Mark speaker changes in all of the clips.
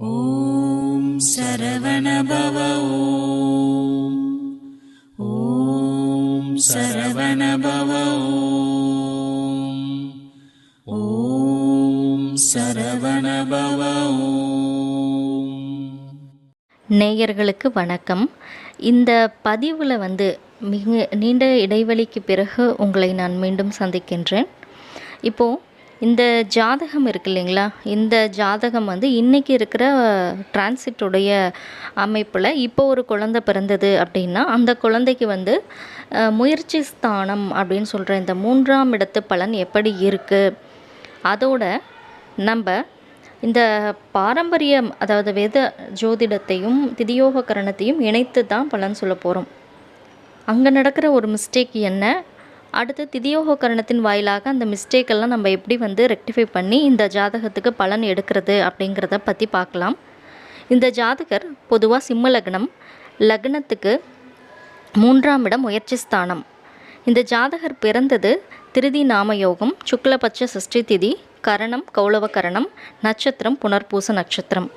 Speaker 1: ஓம் சரவணபவ ஓம். ஓம் சரவணபவ ஓம். ஓம் சரவணபவ ஓம்.
Speaker 2: நேயர்களுக்கு வணக்கம். இந்த பதிவில் வந்து மிக நீண்ட இடைவெளிக்கு பிறகு உங்களை நான் மீண்டும் சந்திக்கின்றேன். இப்போது இந்த ஜாதகம் இருக்கு இல்லைங்களா? இந்த ஜாதகம் வந்து இன்றைக்கி இருக்கிற டிரான்சிட்டுடைய அமைப்பில் இப்போ ஒரு குழந்தை பிறந்தது அப்படின்னா அந்த குழந்தைக்கு வந்து முயற்சி ஸ்தானம் அப்படின்னு சொல்கிற இந்த மூன்றாம் இடத்து பலன் எப்படி இருக்குது அதோட நம்ம இந்த பாரம்பரியம் அதாவது வேத ஜோதிடத்தையும் திதியோக கரணத்தையும் இணைத்து தான் பலன் சொல்ல போகிறோம் அங்கே நடக்கிற ஒரு மிஸ்டேக் என்ன? அடுத்து திதியோக கரணத்தின் வாயிலாக அந்த மிஸ்டேக்கெல்லாம் எல்லாம் நம்ம எப்படி வந்து ரெக்டிஃபை பண்ணி இந்த ஜாதகத்துக்கு பலன் எடுக்கிறது அப்படிங்கிறத பற்றி பார்க்கலாம். இந்த ஜாதகர் பொதுவாக சிம்ம லக்னம் லக்னத்துக்கு மூன்றாம் இடம் முயற்சி ஸ்தானம். இந்த ஜாதகர் பிறந்தது திருதி நாமயோகம் சுக்லபட்ச சஷ்டி திதி கரணம் கௌளவ கரணம் நட்சத்திரம் புனர்பூச நட்சத்திரம்.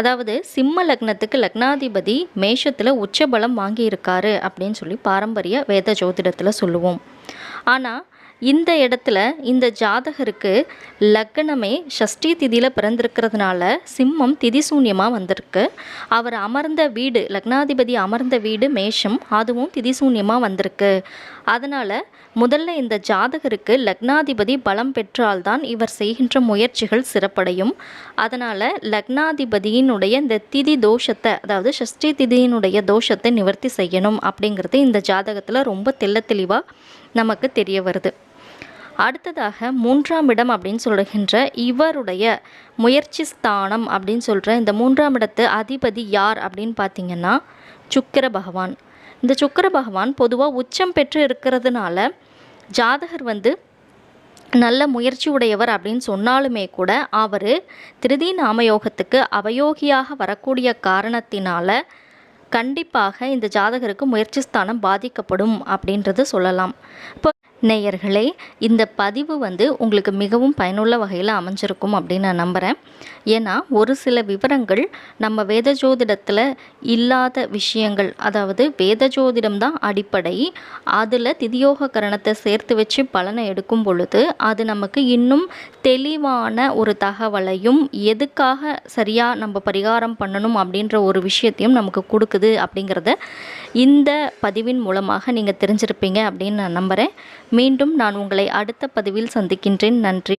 Speaker 2: அதாவது சிம்ம லக்னத்துக்கு லக்னாதிபதி மேஷத்தில் உச்சபலம் வாங்கியிருக்காரு அப்படின்னு சொல்லி பாரம்பரிய வேத ஜோதிடத்தில் சொல்லுவோம். ஆனால் இந்த இடத்துல இந்த ஜாதகருக்கு லக்னமே ஷஷ்டி திதியில் பிறந்திருக்கிறதுனால சிம்மம் திதிசூன்யமாக வந்திருக்கு. அவர் அமர்ந்த வீடு லக்னாதிபதி அமர்ந்த வீடு மேஷம் அதுவும் திதி சூன்யமாக வந்திருக்கு. அதனால் முதல்ல இந்த ஜாதகருக்கு லக்னாதிபதி பலம் பெற்றால்தான் இவர் செய்கின்ற முயற்சிகள் சிறப்படையும். அதனால் லக்னாதிபதியினுடைய இந்த திதி தோஷத்தை அதாவது ஷஷ்டி திதியினுடைய தோஷத்தை நிவர்த்தி செய்யணும் அப்படிங்கிறது இந்த ஜாதகத்தில் ரொம்ப தெல்ல தெளிவாக நமக்கு தெரிய வருது. அடுத்ததாக மூன்றாம் இடம் அப்படின்னு சொல்கின்ற இவருடைய முயற்சி ஸ்தானம் அப்படின்னு சொல்கிற இந்த மூன்றாம் இடத்து அதிபதி யார் அப்படின்னு பார்த்தீங்கன்னா சுக்கிர பகவான். இந்த சுக்கிர பகவான் பொதுவாக உச்சம் பெற்று இருக்கிறதுனால ஜாதகர் வந்து நல்ல முயற்சி உடையவர் அப்படின்னு சொன்னாலுமே கூட அவர் திருதி நாமயோகத்துக்கு அவயோகியாக வரக்கூடிய காரணத்தினால கண்டிப்பாக இந்த ஜாதகருக்கு முயற்சி ஸ்தானம் பாதிக்கப்படும் அப்படின்றது சொல்லலாம். இப்போ நேயர்களே இந்த பதிவு வந்து உங்களுக்கு மிகவும் பயனுள்ள வகையில் அமைஞ்சிருக்கும் அப்படின்னு நான் நம்புகிறேன் ஏன்னா ஒரு சில விவரங்கள் நம்ம வேத ஜோதிடத்தில் இல்லாத விஷயங்கள் அதாவது வேத ஜோதிடம் தான் அடிப்படை. அதில் திதியோக கரணத்தை சேர்த்து வச்சு பலனை எடுக்கும் பொழுது அது நமக்கு இன்னும் தெளிவான ஒரு தகவலையும் எதுக்காக சரியாக நம்ம பரிகாரம் பண்ணணும் அப்படின்ற ஒரு விஷயத்தையும் நமக்கு கொடுக்குது அப்படிங்கிறத இந்த பதிவின் மூலமாக நீங்கள் தெரிஞ்சிருப்பீங்க அப்படின்னு நான் நம்புகிறேன் மீண்டும் நான் உங்களை அடுத்த பதிவில் சந்திக்கின்றேன். நன்றி.